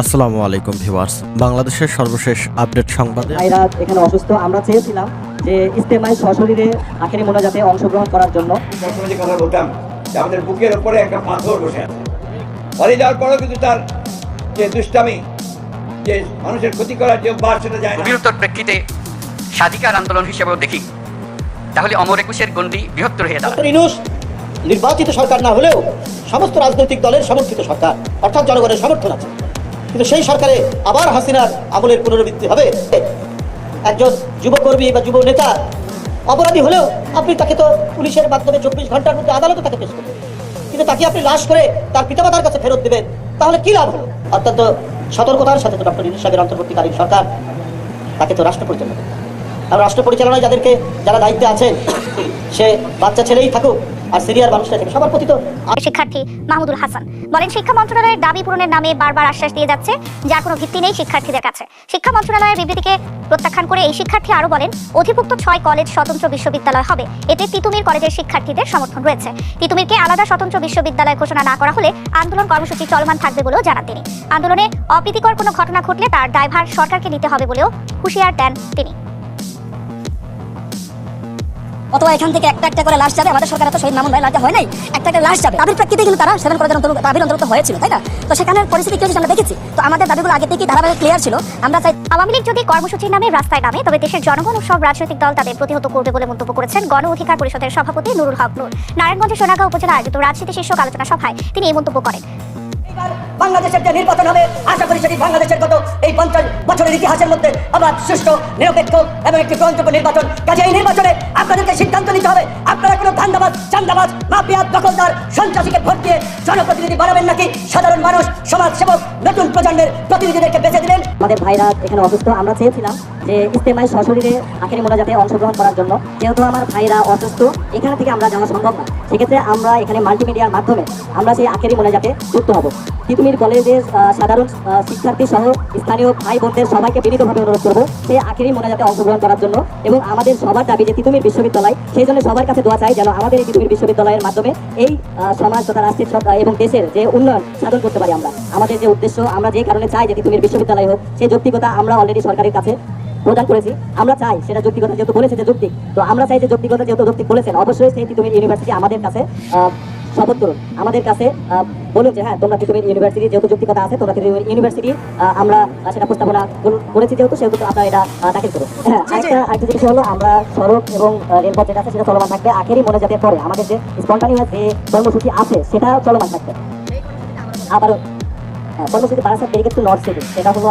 আসসালামু আলাইকুম ভিউয়ার্স। বাংলাদেশের সর্বশেষ আপডেট সংবাদে। ভাইরা এখানে অসুস্থ আমরা চেয়েছিলাম যে ইস্তেমায় সশরীরে আখেরি মোনাজাতে অংশগ্রহণ করার জন্য। যে কথা বলতাম যে আমাদের বুকের ওপরে একটা পাথর বসে আছে। মরে যাওয়ার পরেও কিন্তু তার যে দুষ্টামি যে মানুষের ক্ষতি করার যে অভ্যাস সেটা যায় বৃহত্তর প্রেক্ষিতে স্বাধিকার আন্দোলন হিসেবেও দেখি। তাহলে অমর একুশের গণ্ডি বৃহত্তর হয়ে দাঁড়ায়। নির্বাচিত সরকার না হলেও সমস্ত রাজনৈতিক দলের সমর্থিত সরকার অর্থাৎ জনগণের সমর্থন আছে। কিন্তু সেই সরকারে আবার হাসিনার আমলের পুনরাবৃত্তি হবে। একজন যুবকর্মী বা যুব নেতা অপরাধী হলেও আপনি তাকে তো পুলিশের মাধ্যমে চব্বিশ ঘণ্টার মধ্যে আদালতে তাকে পেশ করবেন। কিন্তু তাকে আপনি লাশ করে তার পিতামাতার কাছে ফেরত দেবেন, তাহলে কি লাভ হলো? অত্যন্ত সতর্কতার সাথে তো ডক্টর সাহেবের অন্তর্বর্তীকালীন সরকার তাকে তো রাষ্ট্র পরিচালনা করতে। আর রাষ্ট্র পরিচালনায় যাদেরকে যারা দায়িত্বে আছেন, সে বাচ্চা ছেলেই থাকুক আর সিরিয়ার মানুষরা থাকে সবার প্রতি তো শিক্ষার্থী মাহমুদুল হাসান বলেন, শিক্ষা মন্ত্রণালয়ের দাবি পূরণের নামে বারবার আশ্বাস দিয়ে যাচ্ছে, যার কোনো ভিত্তি নেই শিক্ষার্থীদের কাছে। শিক্ষা মন্ত্রণালয়ের বিবৃতিকে প্রত্যাখ্যান করে এই শিক্ষার্থী আরও বলেন, অধিভুক্ত ছয় কলেজ স্বতন্ত্র বিশ্ববিদ্যালয় হবে। এতে তিতুমির কলেজের শিক্ষার্থীদের সমর্থন রয়েছে। তিতুমিরকে আলাদা স্বতন্ত্র বিশ্ববিদ্যালয় ঘোষণা না করা হলে আন্দোলন কর্মসূচি চলমান থাকবে বলেও জানান তিনি। আন্দোলনে অপ্রীতিকর কোনো ঘটনা ঘটলে তার দায়ভার সরকারকে নিতে হবে বলেও হুঁশিয়ার দেন তিনি। অথবা এখান থেকে একটা একটা করে লাশ যাবে। আমাদের সরকার তো শহীদ মামুন ভাই লাশ হয় নাই। একটা একটা লাশ যাবে। তাদের প্রেক্ষিতে কিন্তু তারা সেভেন কলেজের অন্তর্গত দাবির অন্তর্গত হয়েছিল তাই না? তো সেখানের পরিস্থিতি কি হয়েছে আমরা দেখেছি। তো আমাদের দাবিগুলো আগে থেকেই ধারাবাহিক ক্লিয়ার ছিল। আমরা চাই আওয়ামী লীগ যদি কর্মসূচির নামে রাস্তায় নামে তবে দেশের জনগণ ও সব রাজনৈতিক দল তাদের প্রতিহত করবে বলে মন্তব্য করেছেন গণ অধিকার পরিষদের সভাপতি নুরুল হক নূর। নারায়ণগঞ্জের সোনাগাঁও উপজেলা আয়োজিত রাজনীতি শীর্ষক আলোচনা সভায় তিনি এই মন্তব্য করেন। বাংলাদেশের যে নির্বাচন হবে আশা করি সেটি বাংলাদেশের গত এই পঞ্চাশ বছরের ইতিহাসের মধ্যে আবার সুষ্ঠু, নিরপেক্ষ এবং একটি গ্রহণযোগ্য নির্বাচন। কাজে এই নির্বাচনে আপনাদেরকে সিদ্ধান্ত নিতে হবে, আপনারা কোনো ধান্দাবাজ, চান্দাবাজ, মাফিয়া, দখলদার, সন্ত্রাসীকে ভোট দিয়ে জনপ্রতিনিধি বানাবেন নাকি সাধারণ মানুষ? সমাজ সেবক নতুন প্রজন্মের প্রতিনিধিদেরকে বেছে দিলেন। আমাদের ভাইরা এখানে অসুস্থ, আমরা চেয়েছিলাম যে ইস্তেমায় সশরীরে আখেরি মোনাজাতে অংশগ্রহণ করার জন্য। যেহেতু আমার ভাইরা অসুস্থ, এখানে থেকে আমরা যাওয়া সম্ভব না। সেক্ষেত্রে আমরা এখানে মাল্টিমিডিয়ার মাধ্যমে আমরা সেই আখেরি মোনাজাতে যুক্ত হব। তিতুমির কলেজের সাধারণ শিক্ষার্থী সহ স্থানীয় ভাই বোনদের সবাইকে বিনীতভাবে অনুরোধ করব সেই আখেরি মোনাজাতে অংশগ্রহণ করার জন্য এবং আমাদের সবার দাবি যে তিতুমির বিশ্ববিদ্যালয়, সেই জন্য সবার কাছে দোয়া চাই যেন আমাদের এই তিতুমির বিশ্ববিদ্যালয়ের মাধ্যমে এই সমাজ তথা রাষ্ট্রের এবং দেশের যে উন্নয়ন সাধন করতে পারি আমরা। আমাদের যে উদ্দেশ্য আমরা যে কারণে চাই যে তিতুমির বিশ্ববিদ্যালয় হোক সেই যৌক্তিকতা আমরা অলরেডি সরকারের কাছে প্রদান করেছি। আমরা চাই সেটা যৌক্তিকতা যেহেতু বলেছে যে যৌক্তিক তো আমরা চাই যে যৌক্তিকতা যেহেতু যৌক্তিক বলেছেন অবশ্যই সেই তিতুমির ইউনিভার্সিটি আমাদের কাছে আহ, শপথ করুন। আমাদের কাছে বলুন যে হ্যাঁ তোমরা তিতুমির ইউনিভার্সিটি যেহেতু যৌক্তিকতা আছে তোমরা তিতুমির ইউনিভার্সিটি আমরা সেটা প্রস্তাবনা কর- করেছি যেহেতু সেহেতু আপনারা এটা দাখিল করুন। হ্যাঁ আরেকটা আরেকটা জিনিস হলো আমরা সড়ক এবং রেলপথ যেটা আছে সেটা চলমান থাকবে। আখেরি মোনাজাতের পরে আমাদের যে স্পন্টানিয়াস যে কর্মসূচি আছে সেটা চলমান থাকবে। আবারও কর্মসূচি Barasat barricade to north city সেটা হলো